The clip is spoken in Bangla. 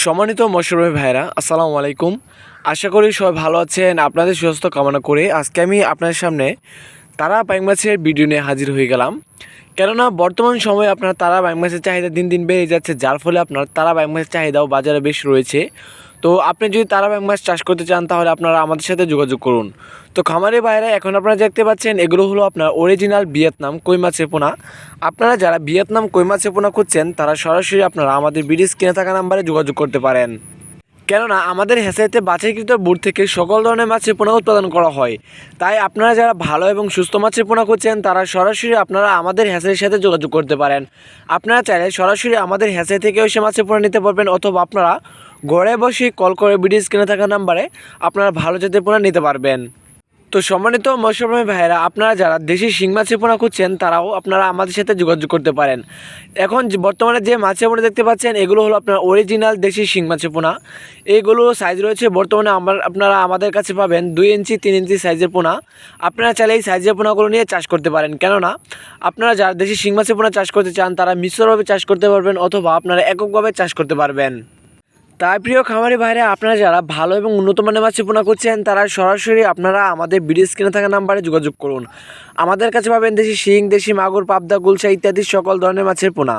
সম্মানিত মশরুমে ভাইরা আসসালামু আলাইকুম। আশা করি সবাই ভালো আছেন, আপনাদের সুস্থ কামনা করে আজকে আমি আপনাদের সামনে তারা পাইং মাছের ভিডিও নিয়ে হাজির হয়ে গেলাম। কেননা বর্তমান সময়ে আপনার তারা মাছের চাহিদা দিন দিন বেড়ে যাচ্ছে, যার ফলে আপনার তারা মাছের চাহিদাও বাজারে বেশ রয়েছে। তো আপনি যদি তারা ব্যাং চাষ করতে চান, তাহলে আপনারা আমাদের সাথে যোগাযোগ করুন। তো খামারে বাইরে এখন আপনারা দেখতে পাচ্ছেন, এগুলো হলো আপনার অরিজিনাল ভিয়েতনাম কই মাছের পোনা। আপনারা যারা ভিয়েতনাম কই মাছের পোনা খুঁজছেন, তারা সরাসরি আপনারা আমাদের ব্রিটিশ স্ক্রিনে থাকা নাম্বারে যোগাযোগ করতে পারেন। কেননা আমাদের হেসাইতে বাছাইকৃত বোর্ড থেকে সকল ধরনের মাছের পোনা উৎপাদন করা হয়। তাই আপনারা যারা ভালো এবং সুস্থ মাছের পোনা করছেন তারা সরাসরি আপনারা আমাদের হেসাইয়ের সাথে যোগাযোগ করতে পারেন। আপনারা চাইলে সরাসরি আমাদের হেসাই থেকেও সে মাছের পোনা নিতে পারবেন অথবা আপনারা ঘরে বসে কল করে বিডি স্ক্রিনে থাকা নাম্বারে আপনারা ভালো জাতের পোনা নিতে পারবেন। তো সম্মানিত মৎস্যপ্রেমী ভাইয়েরা, আপনারা যারা দেশি শিং মাছের পোনা খুঁজছেন, তারাও আপনারা আমাদের সাথে যোগাযোগ করতে পারেন। এখন বর্তমানে যে মাছের পোনা দেখতে পাচ্ছেন, এগুলো হলো আপনার অরিজিনাল দেশি শিং মাছের পোনা এইগুলো সাইজ রয়েছে, বর্তমানে আমার, আপনারা আমাদের কাছে পাবেন দুই ইঞ্চি, তিন ইঞ্চি সাইজের পোনা। আপনারা চাইলে এই সাইজের পোনাগুলো নিয়ে চাষ করতে পারেন। কেননা, আপনারা যারা দেশি শিং মাছের পোনা চাষ করতে চান, তারা মিশ্রভাবে চাষ করতে পারবেন অথবা আপনারা এককভাবে চাষ করতে পারবেন। তাই প্রিয় খামারি ভাইরা, আপনারা যারা ভালো এবং উন্নত মানের মাছ পোনা করছেন, তারা সরাসরি আপনারা আমাদের বিডি স্ক্রিনে থাকা নাম্বারে যোগাযোগ করুন। আমাদের কাছে পাবেন দেশি শিং, দেশি মাগুর, পাবদা, গুলশা ইত্যাদি সকল ধরনের মাছের পোনা।